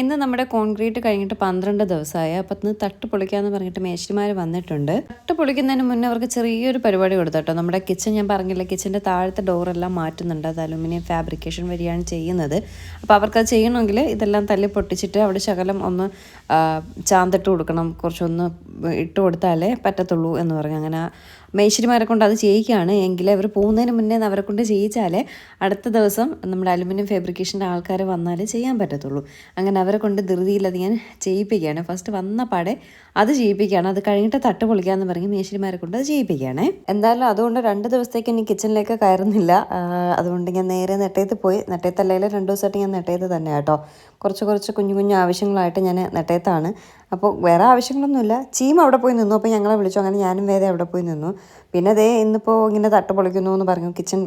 ഇന്ന് നമ്മുടെ കോൺക്രീറ്റ് കഴിഞ്ഞിട്ട് പന്ത്രണ്ട് ദിവസമായി. അപ്പം ഇന്ന് തട്ട് പൊളിക്കാന്ന് പറഞ്ഞിട്ട് മേശിരിമാർ വന്നിട്ടുണ്ട്. തട്ട് പൊളിക്കുന്നതിന് മുന്നേ അവർക്ക് ചെറിയൊരു പരിപാടി കൊടുത്തു നമ്മുടെ കിച്ചൺ ഞാൻ പറഞ്ഞില്ല കിച്ചന്റെ താഴത്തെ ഡോറെല്ലാം മാറ്റുന്നുണ്ട്. അത് അലുമിനിയം ഫാബ്രിക്കേഷൻ വഴിയാണ് ചെയ്യുന്നത്. അപ്പോൾ അവർക്കത് ചെയ്യണമെങ്കിൽ ഇതെല്ലാം തല്ലി പൊട്ടിച്ചിട്ട് അവിടെ ശകലം ഒന്ന് ചാന്തിട്ട് കൊടുക്കണം. കുറച്ചൊന്ന് ഇട്ട് കൊടുത്താലേ പറ്റത്തുള്ളൂ എന്ന് പറഞ്ഞു. അങ്ങനെ മേശിരിമാരെ കൊണ്ട് അത് ചെയ്യിക്കുകയാണ്. എങ്കിൽ അവർ പോകുന്നതിന് മുന്നേ അവരെ കൊണ്ട് ചെയ്യിച്ചാലേ അടുത്ത ദിവസം നമ്മുടെ അലുമിനിയം ഫാബ്രിക്കേഷന്റെ ആൾക്കാർ വന്നാൽ ചെയ്യാൻ പറ്റത്തുള്ളൂ. അങ്ങനെ അവരെ കൊണ്ട് ധൃതിയിൽ ഞാൻ ചെയ്യിപ്പിക്കുകയാണ്. ഫസ്റ്റ് വന്ന പാടെ അത് ചെയ്യിപ്പിക്കുകയാണ്. അത് കഴിഞ്ഞിട്ട് തട്ട് പൊളിക്കാമെന്ന് പറഞ്ഞ് മേശിരിമാരെ കൊണ്ട് അത് ചെയ്യിപ്പിക്കുകയാണ്. എന്തായാലും അതുകൊണ്ട് രണ്ട് ദിവസത്തേക്ക് ഇനി കിച്ചണിലേക്ക് കയറുന്നില്ല. അതുകൊണ്ട് ഞാൻ നേരെ നെട്ടയത്ത് പോയി. നെട്ടയത്തല്ലെങ്കിൽ രണ്ട് ദിവസമായിട്ട് ഞാൻ നെട്ടയത്ത് തന്നെ കേട്ടോ. കുറച്ച് കുറച്ച് കുഞ്ഞു കുഞ്ഞു ആവശ്യങ്ങളായിട്ട് ഞാൻ നെട്ടയത്താണ്. അപ്പോൾ വേറെ ആവശ്യങ്ങളൊന്നുമില്ല. ചീമ അവിടെ പോയി നിന്നു. അപ്പോൾ ഞങ്ങളെ വിളിച്ചു. അങ്ങനെ ഞാനും വേറെ അവിടെ പോയി നിന്നു. പിന്നെ അതേ ഇന്നിപ്പോൾ ഇങ്ങനെ തട്ട് പൊളിക്കുന്നു എന്ന് പറഞ്ഞു. കിച്ചൺ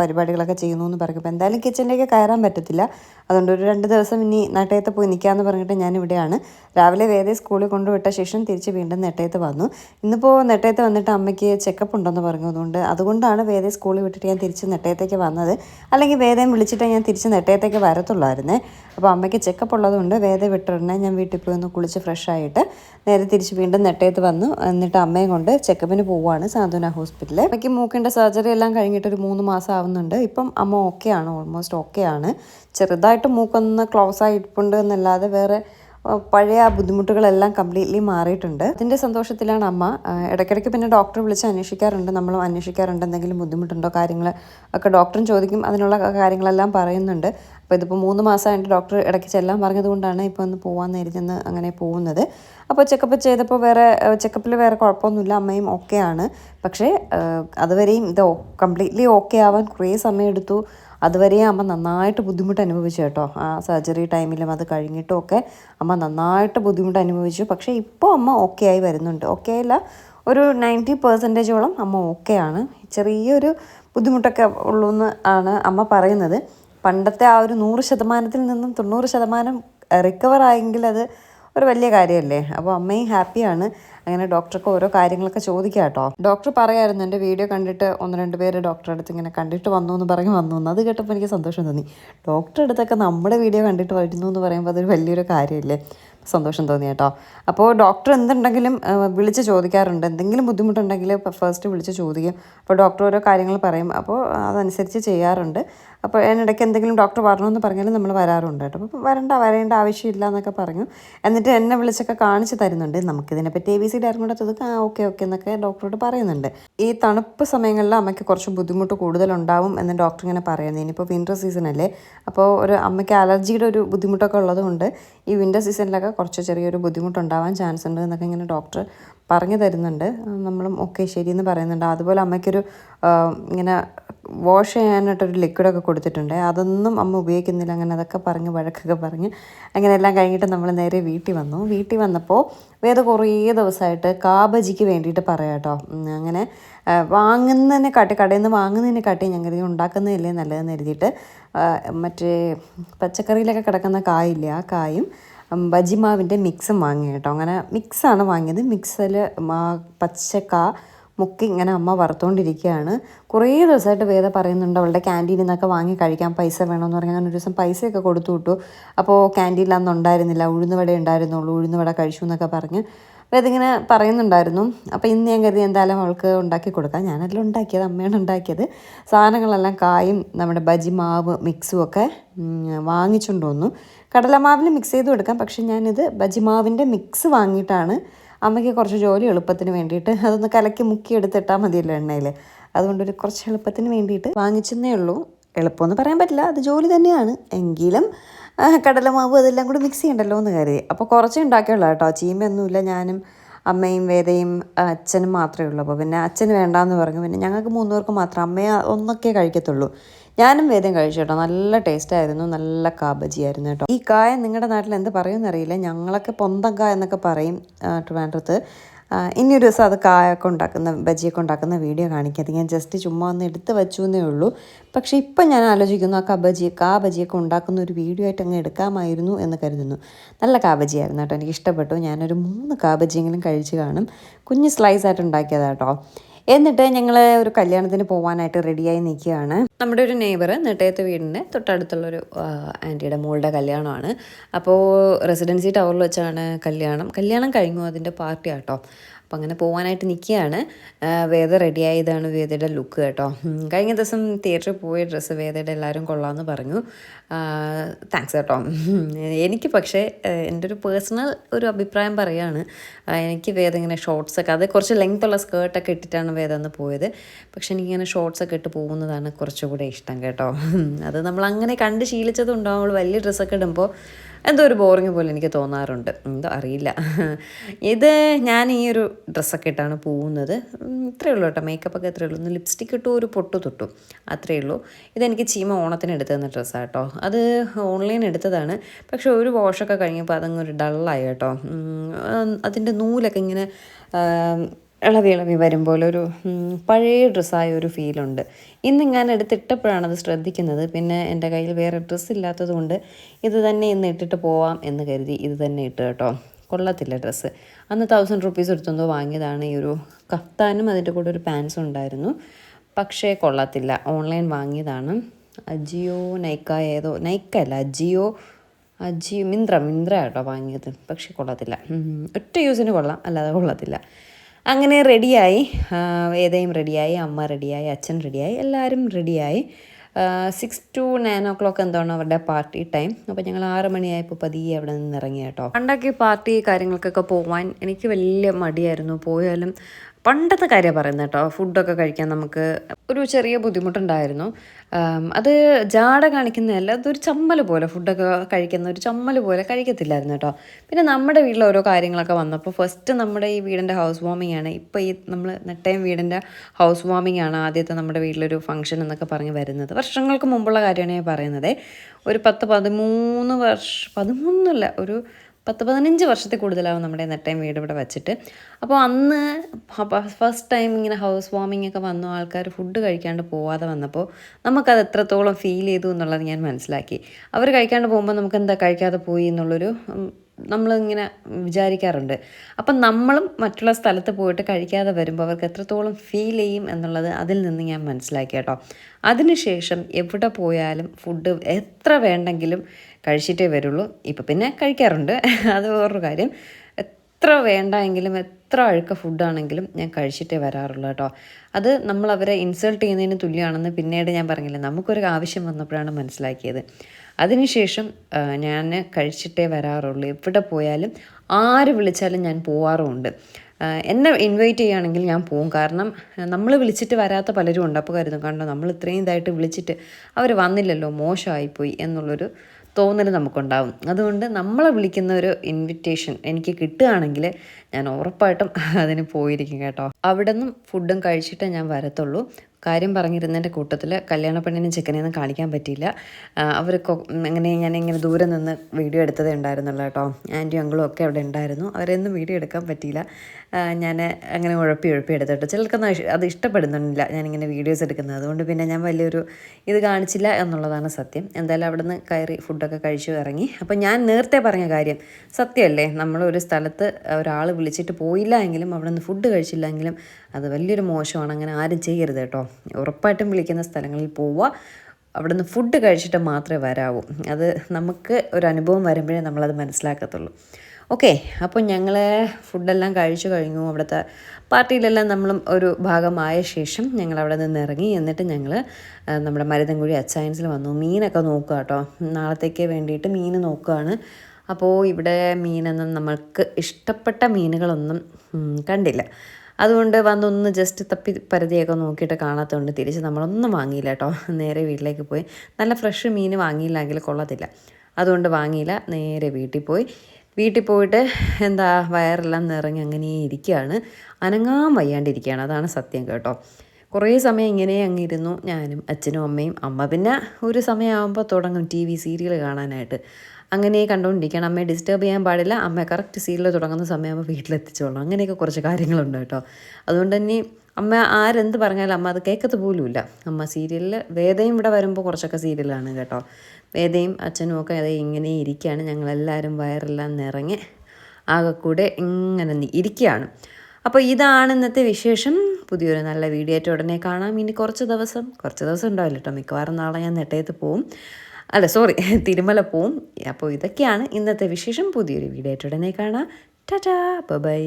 പരിപാടികളൊക്കെ ചെയ്യുന്നു എന്ന് പറഞ്ഞു. അപ്പോൾ എന്തായാലും കിച്ചണിലേക്ക് കയറാൻ പറ്റത്തില്ല. അതുകൊണ്ട് ഒരു രണ്ട് ദിവസം ഇനി നെട്ടയത്ത് പോയി നിൽക്കാമെന്ന് പറഞ്ഞിട്ട് ഞാൻ ഇവിടെയാണ്. രാവിലെ വേദയെ സ്കൂളിൽ കൊണ്ടുവിട്ട ശേഷം തിരിച്ച് വീണ്ടും നെട്ടയത്ത് വന്നു. ഇന്നിപ്പോൾ നെട്ടയത്ത് വന്നിട്ട് അമ്മയ്ക്ക് ചെക്കപ്പ് ഉണ്ടെന്ന് പറഞ്ഞു. അതുകൊണ്ട് അതുകൊണ്ടാണ് വേദയെ സ്കൂളിൽ വിട്ടിട്ട് ഞാൻ തിരിച്ച് നെട്ടയത്തേക്ക് വന്നത്. അല്ലെങ്കിൽ വേദയും വിളിച്ചിട്ട് ഞാൻ തിരിച്ച് നെട്ടയത്തേക്ക് വരത്തുള്ളായിരുന്നേ. അപ്പോൾ അമ്മയ്ക്ക് ചെക്കപ്പ് ഉള്ളതുകൊണ്ട് വേദ വിട്ടുടനെ ഞാൻ വീട്ടിൽ പോയി ഒന്ന് കുളിച്ച് ഫ്രഷ് ആയിട്ട് നേരെ തിരിച്ച് വീണ്ടും നെട്ടയത്ത് വന്നു. എന്നിട്ട് അമ്മയും കൊണ്ട് ചെക്കപ്പിന് പോവുകയാണ് സാന്ത്വന ഹോസ്പിറ്റലിൽ അമ്മയ്ക്ക് മൂക്കിന്റെ സർജറി എല്ലാം കഴിഞ്ഞിട്ട് ഒരു മൂന്ന് മാസം ആവുന്നുണ്ട്. ഇപ്പം അമ്മ ഓക്കെ ആണ് ഓൾമോസ്റ്റ് ഓക്കെ ആണ്. ചെറുതായിട്ട് മൂക്കൊന്ന് ക്ലോസ് ആയിട്ടുണ്ട് എന്നല്ലാതെ വേറെ പഴയ ആ ബുദ്ധിമുട്ടുകളെല്ലാം കംപ്ലീറ്റ്ലി മാറിയിട്ടുണ്ട്. അതിന്റെ സന്തോഷത്തിലാണ് അമ്മ. ഇടയ്ക്കിടയ്ക്ക് പിന്നെ ഡോക്ടറെ വിളിച്ച് അന്വേഷിക്കാറുണ്ട്. നമ്മൾ അന്വേഷിക്കാറുണ്ട് എന്തെങ്കിലും ബുദ്ധിമുട്ടുണ്ടോ കാര്യങ്ങൾ ഒക്കെ ഡോക്ടറും ചോദിക്കും. അതിനുള്ള കാര്യങ്ങളെല്ലാം പറയുന്നുണ്ട്. അപ്പോൾ ഇതിപ്പോൾ മൂന്ന് മാസമായിട്ട് ഡോക്ടർ ഇടയ്ക്ക് ചെല്ലാൻ പറഞ്ഞതുകൊണ്ടാണ് ഇപ്പോൾ ഒന്ന് പോകാൻ നേരിച്ചെന്ന് അങ്ങനെ പോകുന്നത്. അപ്പോൾ ചെക്കപ്പ് ചെയ്തപ്പോൾ വേറെ ചെക്കപ്പിൽ വേറെ കുഴപ്പമൊന്നുമില്ല. അമ്മയും ഓക്കെ ആണ്. പക്ഷേ അതുവരെയും ഇത് കംപ്ലീറ്റ്ലി ഓക്കെ ആവാൻ കുറേ സമയം അതുവരെയും അമ്മ നന്നായിട്ട് ബുദ്ധിമുട്ട് അനുഭവിച്ചു കേട്ടോ. ആ സർജറി ടൈമിലും അത് കഴിഞ്ഞിട്ടും ഒക്കെ അമ്മ നന്നായിട്ട് ബുദ്ധിമുട്ട് അനുഭവിച്ചു. പക്ഷേ ഇപ്പോൾ അമ്മ ഓക്കെ ആയി വരുന്നുണ്ട്. ഓക്കെ അല്ല ഒരു നയന്റി പെർസെന്റേജോളം അമ്മ ഓക്കെ ആണ്. ചെറിയൊരു ബുദ്ധിമുട്ടൊക്കെ ഉള്ളൂ എന്ന് ആണ് അമ്മ പറയുന്നത്. പണ്ടത്തെ ആ ഒരു നൂറ് ശതമാനത്തിൽ നിന്നും തൊണ്ണൂറ് ശതമാനം റിക്കവർ ആയെങ്കിൽ അത് ഒരു വലിയ കാര്യമല്ലേ? അപ്പോൾ അമ്മയും ഹാപ്പിയാണ് അങ്ങനെ ഡോക്ടർക്ക് ഓരോ കാര്യങ്ങളൊക്കെ ചോദിക്കാം കേട്ടോ. ഡോക്ടർ പറയായിരുന്നു എന്റെ വീഡിയോ കണ്ടിട്ട് ഒന്ന് രണ്ട് പേര് ഡോക്ടറെ അടുത്ത് ഇങ്ങനെ കണ്ടിട്ട് വന്നു എന്ന് പറഞ്ഞ് വന്നു എന്ന്. അത് കേട്ടപ്പോൾ എനിക്ക് സന്തോഷം തോന്നി. ഡോക്ടറെ അടുത്തൊക്കെ നമ്മുടെ വീഡിയോ കണ്ടിട്ട് വരുന്നു എന്ന് പറയുമ്പോൾ അതൊരു വലിയൊരു കാര്യമല്ലേ? സന്തോഷം തോന്നി കേട്ടോ. അപ്പോൾ ഡോക്ടർ എന്തുണ്ടെങ്കിലും വിളിച്ച് ചോദിക്കാറുണ്ട്. എന്തെങ്കിലും ബുദ്ധിമുട്ടുണ്ടെങ്കിൽ ഫസ്റ്റ് വിളിച്ച് ചോദിക്കും. അപ്പോൾ ഡോക്ടർ ഓരോ കാര്യങ്ങൾ പറയും. അപ്പോൾ അതനുസരിച്ച് ചെയ്യാറുണ്ട്. അപ്പോൾ അതിനിടയ്ക്ക് എന്തെങ്കിലും ഡോക്ടർ പറഞ്ഞെന്ന് പറഞ്ഞാലും നമ്മൾ വരാറുണ്ട് കേട്ടോ. അപ്പോൾ വരണ്ട വരേണ്ട ആവശ്യമില്ല എന്നൊക്കെ പറഞ്ഞു. എന്നിട്ട് എന്നെ വിളിച്ചൊക്കെ കാണിച്ച് തരുന്നുണ്ട്. നമുക്കിതിനെപ്പറ്റി എ ബി സി ഡയറും കൂടെ ആ ഓക്കെ ഓക്കെ എന്നൊക്കെ ഡോക്ടറോട് പറയുന്നുണ്ട്. ഈ തണുപ്പ് സമയങ്ങളിൽ അമ്മയ്ക്ക് കുറച്ച് ബുദ്ധിമുട്ട് കൂടുതലുണ്ടാവും എന്ന് ഡോക്ടർ ഇങ്ങനെ പറയുന്നത് ഇനിയിപ്പോൾ വിന്റർ സീസൺ അല്ലേ? അപ്പോൾ ഒരു അമ്മയ്ക്ക് അലർജിയുടെ ഒരു ബുദ്ധിമുട്ടൊക്കെ ഉള്ളതുകൊണ്ട് ഈ വിന്റർ സീസണിലൊക്കെ കുറച്ച് ചെറിയൊരു ബുദ്ധിമുട്ടുണ്ടാവാൻ ചാൻസ് ഉണ്ട് എന്നൊക്കെ ഇങ്ങനെ ഡോക്ടർ പറഞ്ഞു തരുന്നുണ്ട്. നമ്മളും ഓക്കെ ശരിയെന്ന് പറയുന്നുണ്ട്. അതുപോലെ അമ്മയ്ക്കൊരു ഇങ്ങനെ വാഷ് ചെയ്യാനായിട്ടൊരു ലിക്വിഡൊക്കെ കൊടുത്തിട്ടുണ്ട്. അതൊന്നും അമ്മ ഉപയോഗിക്കുന്നില്ല. അങ്ങനെ അതൊക്കെ പറഞ്ഞ് വഴക്കൊക്കെ പറഞ്ഞ് അങ്ങനെ എല്ലാം കഴിഞ്ഞിട്ട് നമ്മൾ നേരെ വീട്ടിൽ വന്നു. വീട്ടിൽ വന്നപ്പോൾ വേറെ കുറേ ദിവസമായിട്ട് കാബജിക്ക് വേണ്ടിയിട്ട് പറയാം കേട്ടോ. അങ്ങനെ വാങ്ങുന്നതിനെ കാട്ടി കടയിൽ നിന്ന് വാങ്ങുന്നതിനെ കാട്ടി ഞങ്ങൾ ഇത് ഉണ്ടാക്കുന്നതല്ലേ നല്ലതെന്ന് എഴുതിയിട്ട് മറ്റേ പച്ചക്കറിയിലൊക്കെ കിടക്കുന്ന കായില്ലേ ആ കായും ബജിമാവിന്റെ മിക്സും വാങ്ങി കേട്ടോ. അങ്ങനെ മിക്സാണ് വാങ്ങിയത്. മിക്സിൽ പച്ചക്ക മുക്കി ഇങ്ങനെ അമ്മ വറുത്തുകൊണ്ടിരിക്കുകയാണ് കുറേ ദിവസമായിട്ട് വേദ പറയുന്നുണ്ട് അവളുടെ ക്യാന്റീനിൽ നിന്നൊക്കെ വാങ്ങി കഴിക്കാൻ പൈസ വേണമെന്ന് പറഞ്ഞാൽ അങ്ങനെ ഒരു ദിവസം പൈസയൊക്കെ കൊടുത്തു വിട്ടു. അപ്പോൾ ക്യാന്റീനിൽ അന്ന് ഉണ്ടായിരുന്നില്ല. ഉഴുന്നുവട ഉണ്ടായിരുന്നുള്ളൂ. ഉഴുന്നുവട കഴിച്ചു എന്നൊക്കെ പറഞ്ഞ് വേദ ഇങ്ങനെ പറയുന്നുണ്ടായിരുന്നു. അപ്പോൾ ഇന്ന് ഞാൻ കരുതി എന്തായാലും അവൾക്ക് ഉണ്ടാക്കി കൊടുക്കാം. ഞാനെല്ലാം ഉണ്ടാക്കിയത് അമ്മയാണ് ഉണ്ടാക്കിയത്. സാധനങ്ങളെല്ലാം കായും നമ്മുടെ ബജി മാവ് മിക്സും ഒക്കെ വാങ്ങിച്ചുകൊണ്ട് വന്നു. കടലമാവിൽ മിക്സ് ചെയ്ത് കൊടുക്കാം. പക്ഷേ ഞാനിത് ബജിമാവിന്റെ മിക്സ് വാങ്ങിയിട്ടാണ് അമ്മയ്ക്ക് കുറച്ച് ജോലി എളുപ്പത്തിന് വേണ്ടിയിട്ട് അതൊന്ന് കലക്കി മുക്കി എടുത്തിട്ടാൽ മതിയല്ലോ എണ്ണയിൽ അതുകൊണ്ട് ഒരു കുറച്ച് എളുപ്പത്തിന് വേണ്ടിയിട്ട് വാങ്ങിച്ചെന്നേ ഉള്ളൂ. എളുപ്പമെന്ന് പറയാൻ പറ്റില്ല. അത് ജോലി തന്നെയാണ്. എങ്കിലും കടലമാവ് അതെല്ലാം കൂടി മിക്സ് ചെയ്യണ്ടല്ലോ എന്ന് കരുതി. അപ്പോൾ കുറച്ച് ഉണ്ടാക്കിയുള്ളൂ കേട്ടോ. ചീമയൊന്നുമില്ല. ഞാനും അമ്മയും വേദയും അച്ഛനും മാത്രമേ ഉള്ളൂ. അപ്പോൾ പിന്നെ അച്ഛന് വേണ്ടാന്ന് പറഞ്ഞു. പിന്നെ ഞങ്ങൾക്ക് മൂന്നുപേർക്ക് മാത്രം അമ്മയെ ഒന്നൊക്കെ കഴിക്കത്തുള്ളൂ. ഞാനും വേദം കഴിച്ചു കേട്ടോ. നല്ല ടേസ്റ്റ് ആയിരുന്നു. നല്ല കാബജിയായിരുന്നു കേട്ടോ. ഈ കായ നിങ്ങളുടെ നാട്ടിൽ എന്ത് പറയുമെന്നറിയില്ല. ഞങ്ങളൊക്കെ പൊന്തം കായ എന്നൊക്കെ പറയും ട്രിവാൻഡ്രത്ത്. ആ, ഇനി ഒരു ദിവസം അത് കായൊക്കെ ഉണ്ടാക്കുന്ന ബജിയൊക്കെ ഉണ്ടാക്കുന്ന വീഡിയോ കാണിക്കാതെ ഞാൻ ജസ്റ്റ് ചുമ്മാ ഒന്ന് എടുത്ത് വെച്ചു എന്നേ ഉള്ളൂ. പക്ഷേ ഇപ്പം ഞാൻ ആലോചിക്കുന്നു ആ കബജി കാ ബജിയൊക്കെ ഉണ്ടാക്കുന്ന ഒരു വീഡിയോ ആയിട്ട് അങ്ങ് എടുക്കാമായിരുന്നു എന്ന് കരുതുന്നു. നല്ല കാബജി ആയിരുന്നു കേട്ടോ. എനിക്ക് ഇഷ്ടപ്പെട്ടു. ഞാനൊരു മൂന്ന് കാബജിയെങ്കിലും കഴിച്ച് കാണും. കുഞ്ഞ് സ്ലൈസ് ആയിട്ട് ഉണ്ടാക്കിയതാട്ടോ എന്നിട്ട് ഞങ്ങൾ ഒരു കല്യാണത്തിന് പോകാനായിട്ട് റെഡിയായി നിൽക്കുകയാണ്. നമ്മുടെ ഒരു നെയ്ബർ നെട്ടയത്ത് വീടിന്റെ തൊട്ടടുത്തുള്ളൊരു ആന്റിയുടെ മോളുടെ കല്യാണമാണ്. അപ്പോൾ റെസിഡൻസി ടവറിൽ വെച്ചാണ് കല്യാണം. കല്യാണം കഴിഞ്ഞു അതിന്റെ പാർട്ടി ആട്ടോ. അപ്പോൾ അങ്ങനെ പോകാനായിട്ട് നിൽക്കുകയാണ്. വേദ റെഡിയായതാണ് വേദയുടെ ലുക്ക് കേട്ടോ. കഴിഞ്ഞ ദിവസം തിയേറ്ററിൽ പോയ ഡ്രസ്സ് വേദയുടെ എല്ലാവരും കൊള്ളാമെന്ന് പറഞ്ഞു. താങ്ക്സ് കേട്ടോ. എനിക്ക് പക്ഷേ എന്റെ ഒരു പേഴ്സണൽ ഒരു അഭിപ്രായം പറയുകയാണ് എനിക്ക് വേദ ഇങ്ങനെ ഷോർട്സ് ഒക്കെ അത് കുറച്ച് ലെങ്ത്തുള്ള സ്കേർട്ടൊക്കെ ഇട്ടിട്ടാണ് വേദ അന്ന് പോയത്. പക്ഷേ എനിക്കിങ്ങനെ ഷോർട്സ് ഒക്കെ ഇട്ട് പോകുന്നതാണ് കുറച്ചുകൂടെ ഇഷ്ടം കേട്ടോ. അത് നമ്മൾ അങ്ങനെ കണ്ട് ശീലിച്ചതുണ്ടോ? നമ്മൾ വലിയ ഡ്രസ്സൊക്കെ ഇടുമ്പോൾ എന്തോ ഒരു ബോറിങ് പോലെ എനിക്ക് തോന്നാറുണ്ട്. എന്തോ അറിയില്ല. ഇത് ഞാൻ ഈ ഒരു ഡ്രസ്സൊക്കെ ഇട്ടാണ് പോകുന്നത് ഇത്രയേ ഉള്ളൂ കേട്ടോ. മേക്കപ്പ് ഒക്കെ ഇത്രയേ ഉള്ളൂ. ഒന്ന് ലിപ്സ്റ്റിക് ഇട്ടു ഒരു പൊട്ടു തൊട്ടു. അത്രയേ ഉള്ളൂ. ഇതെനിക്ക് ചീമ ഓണത്തിന് എടുത്തു തന്ന ഡ്രസ്സാണ് കേട്ടോ. അത് ഓൺലൈൻ എടുത്തതാണ്. പക്ഷേ ഒരു വാഷൊക്കെ കഴിഞ്ഞപ്പോൾ അതങ്ങ് ഒരു ഡള്ളായി കേട്ടോ. അതിന്റെ നൂലൊക്കെ ഇങ്ങനെ ഇളവി ഇളവി വരുമ്പോൾ ഒരു പഴയ ഡ്രസ്സായ ഒരു ഫീലുണ്ട് ഇന്ന് ഞാൻ എടുത്തിട്ടപ്പോഴാണ് അത് ശ്രദ്ധിക്കുന്നത്. പിന്നെ എന്റെ കയ്യിൽ വേറെ ഡ്രസ്സ് ഇല്ലാത്തത് കൊണ്ട് ഇത് തന്നെ ഇന്ന് ഇട്ടിട്ട് പോവാം എന്ന് കരുതി ഇത് തന്നെ ഇട്ട് കേട്ടോ. കൊള്ളത്തില്ല ഡ്രസ്സ് അന്ന് തൗസൻഡ് റുപ്പീസ് എടുത്തുനിന്ന് വാങ്ങിയതാണ് ഈ ഒരു കഫ്താനും അതിന്റെ കൂടെ ഒരു പാൻസും ഉണ്ടായിരുന്നു. പക്ഷേ കൊള്ളത്തില്ല. ഓൺലൈൻ വാങ്ങിയതാണ്. അജിയോ നൈക്ക ഏതോ നൈക്ക അല്ല അജിയോ അജിയോ മിന്ത്ര മിന്ത്ര കേട്ടോ വാങ്ങിയത്. പക്ഷേ കൊള്ളത്തില്ല. ഒറ്റ യൂസിന് കൊള്ളാം. അല്ലാതെ കൊള്ളത്തില്ല. അങ്ങനെ റെഡിയായി. ഏതെയും റെഡിയായി അമ്മ റെഡിയായി അച്ഛൻ റെഡിയായി എല്ലാവരും റെഡിയായി. Six to nine o'clock എന്താണ് അവരുടെ പാർട്ടി ടൈം അപ്പോൾ ഞങ്ങൾ ആറ് മണിയായപ്പോൾ പതിയെ അവിടെ നിന്ന് ഇറങ്ങി കേട്ടോ. പണ്ടൊക്കെ പാർട്ടി കാര്യങ്ങൾക്കൊക്കെ പോകാൻ എനിക്ക് വലിയ മടിയായിരുന്നു. പോയാലും പണ്ടത്തെ കാര്യം പറയുന്നത് കേട്ടോ. ഫുഡൊക്കെ കഴിക്കാൻ നമുക്ക് ഒരു ചെറിയ ബുദ്ധിമുട്ടുണ്ടായിരുന്നു. അത് ജാട കാണിക്കുന്നതല്ല അതൊരു ചമ്മൽ പോലെ ഫുഡൊക്കെ കഴിക്കുന്ന ഒരു ചമ്മൽ പോലെ കഴിക്കത്തില്ലായിരുന്നു കേട്ടോ. പിന്നെ നമ്മുടെ വീട്ടിൽ ഓരോ കാര്യങ്ങളൊക്കെ വന്നപ്പോൾ ഫസ്റ്റ് നമ്മുടെ ഈ വീടിന്റെ ഹൗസ് വാമിംഗ് ആണ്. ഇപ്പോൾ ഈ നമ്മൾ നെട്ടയം വീടിന്റെ ഹൗസ് വാമിംഗ് ആണ് ആദ്യത്തെ നമ്മുടെ വീട്ടിലൊരു ഫംഗ്ഷൻ എന്നൊക്കെ പറഞ്ഞ് വരുന്നത്. വർഷങ്ങൾക്ക് മുമ്പുള്ള കാര്യമാണ് ഞാൻ പറയുന്നത്. ഒരു പത്ത് പതിമൂന്ന് വർഷം പതിമൂന്നല്ല ഒരു പത്ത് പതിനഞ്ച് വർഷത്തിൽ കൂടുതലാവും നമ്മുടെ നെട്ടയം വീട് ഇവിടെ വെച്ചിട്ട്. അപ്പോൾ അന്ന് ഫസ്റ്റ് ടൈം ഇങ്ങനെ ഹൗസ് വാമിംഗ് ഒക്കെ വന്നു ആൾക്കാർ ഫുഡ് കഴിക്കാണ്ട് പോവാതെ വന്നപ്പോൾ നമുക്കത് എത്രത്തോളം ഫീൽ ചെയ്തു എന്നുള്ളത് ഞാൻ മനസ്സിലാക്കി. അവർ കഴിക്കാണ്ട് പോകുമ്പോൾ നമുക്ക് എന്താ കഴിക്കാതെ പോയി എന്നുള്ളൊരു നമ്മളിങ്ങനെ വിചാരിക്കാറുണ്ട്. അപ്പം നമ്മളും മറ്റുള്ള സ്ഥലത്ത് പോയിട്ട് കഴിക്കാതെ വരുമ്പോൾ അവർക്ക് എത്രത്തോളം ഫീൽ ചെയ്യും എന്നുള്ളത് അതിൽ നിന്ന് ഞാൻ മനസ്സിലാക്കി കേട്ടോ. അതിനുശേഷം എവിടെ പോയാലും ഫുഡ് എത്ര വേണ്ടെങ്കിലും കഴിച്ചിട്ടേ വരുള്ളൂ. ഇപ്പം പിന്നെ കഴിക്കാറുണ്ട്. അത് വേറൊരു കാര്യം. എത്ര വേണ്ട എങ്കിലും എത്ര അഴുക്ക ഫുഡാണെങ്കിലും ഞാൻ കഴിച്ചിട്ടേ വരാറുള്ളൂ കേട്ടോ. അത് നമ്മൾ അവരെ ഇൻസൾട്ട് ചെയ്യുന്നതിന് തുല്യമാണെന്ന് പിന്നീട് ഞാൻ പറഞ്ഞില്ലേ നമുക്കൊരു ആവശ്യം വന്നപ്പോഴാണ് മനസ്സിലാക്കിയത്. അതിനുശേഷം ഞാൻ കഴിച്ചിട്ടേ വരാറുള്ളൂ. എവിടെ പോയാലും ആര് വിളിച്ചാലും ഞാൻ പോവാറുമുണ്ട്. എന്നെ ഇൻവൈറ്റ് ചെയ്യുകയാണെങ്കിൽ ഞാൻ പോവും. കാരണം നമ്മൾ വിളിച്ചിട്ട് വരാത്ത പലരും ഉണ്ട്. അപ്പോൾ കരുതും കാരണം നമ്മൾ ഇത്രയും ഇതായിട്ട് വിളിച്ചിട്ട് അവർ വന്നില്ലല്ലോ മോശമായിപ്പോയി എന്നുള്ളൊരു തോന്നൽ നമുക്കുണ്ടാവും. അതുകൊണ്ട് നമ്മളെ വിളിക്കുന്ന ഒരു ഇൻവിറ്റേഷൻ എനിക്ക് കിട്ടുകയാണെങ്കിൽ ഞാൻ ഉറപ്പായിട്ടും അതിന് പോയിരിക്കും കേട്ടോ. അവിടെ നിന്നും ഫുഡും കഴിച്ചിട്ടേ ഞാൻ വരത്തുള്ളൂ. കാര്യം പറഞ്ഞിരുന്നതിന്റെ കൂട്ടത്തിൽ കല്യാണ പെണ്ണിനും ചിക്കനെയൊന്നും കാണിക്കാൻ പറ്റിയില്ല. അവർ അങ്ങനെ ഞാൻ ഇങ്ങനെ ദൂരെ നിന്ന് വീഡിയോ എടുത്തതേ ഉണ്ടായിരുന്നുള്ളൂ കേട്ടോ. ആന്റിയും അങ്കിളും ഒക്കെ അവിടെ ഉണ്ടായിരുന്നു. അവരെയൊന്നും വീഡിയോ എടുക്കാൻ പറ്റിയില്ല. ഞാൻ അങ്ങനെ ഉഴപ്പി ഉഴപ്പി എടുത്തിട്ട് ചിലർക്കൊന്നും അത് ഇഷ്ടപ്പെടുന്നില്ല ഞാനിങ്ങനെ വീഡിയോസ് എടുക്കുന്നത്. അതുകൊണ്ട് പിന്നെ ഞാൻ വലിയൊരു ഇത് കാണിച്ചില്ല എന്നുള്ളതാണ് സത്യം. എന്തായാലും അവിടെ നിന്ന് കയറി ഫുഡൊക്കെ കഴിച്ചു ഇറങ്ങി. അപ്പോൾ ഞാൻ നേരത്തെ പറഞ്ഞ കാര്യം സത്യമല്ലേ? നമ്മൾ ഒരു സ്ഥലത്ത് ഒരാൾ വിളിച്ചിട്ട് പോയില്ല എങ്കിലും അവിടെ നിന്ന് ഫുഡ് കഴിച്ചില്ല എങ്കിലും അത് വലിയൊരു മോശമാണ്. അങ്ങനെ ആരും ചെയ്യരുത് കേട്ടോ. ഉറപ്പായിട്ടും വിളിക്കുന്ന സ്ഥലങ്ങളിൽ പോവുക. അവിടെ നിന്ന് ഫുഡ് കഴിച്ചിട്ട് മാത്രമേ വരാവൂ. അത് നമുക്ക് ഒരു അനുഭവം വരുമ്പോഴേ നമ്മളത് മനസ്സിലാക്കത്തുള്ളൂ. ഓക്കെ അപ്പോൾ ഞങ്ങൾ ഫുഡെല്ലാം കഴിച്ചു കഴിഞ്ഞു. അവിടുത്തെ പാർട്ടിയിലെല്ലാം നമ്മളും ഒരു ഭാഗമായ ശേഷം ഞങ്ങൾ അവിടെ നിന്ന് ഇറങ്ങി. എന്നിട്ട് ഞങ്ങൾ നമ്മുടെ മരുതൻകുഴി അച്ചായൻസിൽ വന്നു. മീനൊക്കെ നോക്കുക കേട്ടോ. നാളത്തേക്ക് വേണ്ടിയിട്ട് മീൻ നോക്കുകയാണ്. അപ്പോൾ ഇവിടെ മീനൊന്നും നമ്മൾക്ക് ഇഷ്ടപ്പെട്ട മീനുകളൊന്നും കണ്ടില്ല. അതുകൊണ്ട് വന്നൊന്ന് ജസ്റ്റ് തപ്പി പരതിയൊക്കെ നോക്കിയിട്ട് കാണാത്തതുകൊണ്ട് തിരിച്ച് നമ്മളൊന്നും വാങ്ങിയില്ല കേട്ടോ. നേരെ വീട്ടിലേക്ക് പോയി. നല്ല ഫ്രഷ് മീൻ വാങ്ങിയില്ലെങ്കിൽ കൊള്ളത്തില്ല. അതുകൊണ്ട് വാങ്ങിയില്ല. നേരെ വീട്ടിൽ പോയി. വീട്ടിൽ പോയിട്ട് എന്താ വയറെല്ലാം നിറഞ്ഞ് അങ്ങനെ ഇരിക്കുകയാണ് അനങ്ങാൻ വയ്യാണ്ടിരിക്കുകയാണ്. അതാണ് സത്യം കേട്ടോ. കുറേ സമയം ഇങ്ങനെ അങ്ങിരുന്നു ഞാനും അച്ഛനും അമ്മയും അമ്മ പിന്നെ ഒരു സമയമാകുമ്പോൾ തുടങ്ങും ടി വി സീരിയൽ കാണാനായിട്ട്. അങ്ങനെ കണ്ടുകൊണ്ടിരിക്കണം അമ്മയെ ഡിസ്റ്റർബ് ചെയ്യാൻ പാടില്ല. അമ്മ കറക്റ്റ് സീരിയൽ തുടങ്ങുന്ന സമയമാകുമ്പോൾ വീട്ടിലെത്തിച്ചോളണം അങ്ങനെയൊക്കെ കുറച്ച് കാര്യങ്ങളുണ്ട് കേട്ടോ. അതുകൊണ്ട് തന്നെ അമ്മ ആരെന്ത് പറഞ്ഞാലും അമ്മ അത് കേൾക്കത്ത് പോലുമില്ല. അമ്മ സീരിയലിൽ വേദയും ഇവിടെ വരുമ്പോൾ കുറച്ചൊക്കെ സീരിയലാണ് കേട്ടോ. വേദയും അച്ഛനും ഒക്കെ അതേ ഇങ്ങനെ ഇരിക്കുകയാണ്. ഞങ്ങളെല്ലാവരും വയറെല്ലാം നിറങ്ങി ആകെക്കൂടെ കൂടെ ഇങ്ങനെ ഇരിക്കുകയാണ്. അപ്പോൾ ഇതാണ് ഇന്നത്തെ വിശേഷം. പുതിയൊരു നല്ല വീഡിയോ ആയിട്ട് ഉടനെ കാണാം. ഇനി കുറച്ച് ദിവസം കുറച്ച് ദിവസം ഉണ്ടാവില്ല കേട്ടോ. മിക്കവാറും നാളെ ഞാൻ നെട്ടയത്ത് പോവും. അല്ല സോറി തിരുമല പോവും. അപ്പോൾ ഇതൊക്കെയാണ് ഇന്നത്തെ വിശേഷം. പുതിയൊരു വീഡിയോ ആയിട്ട് ഉടനെ കാണാം. Tata bye.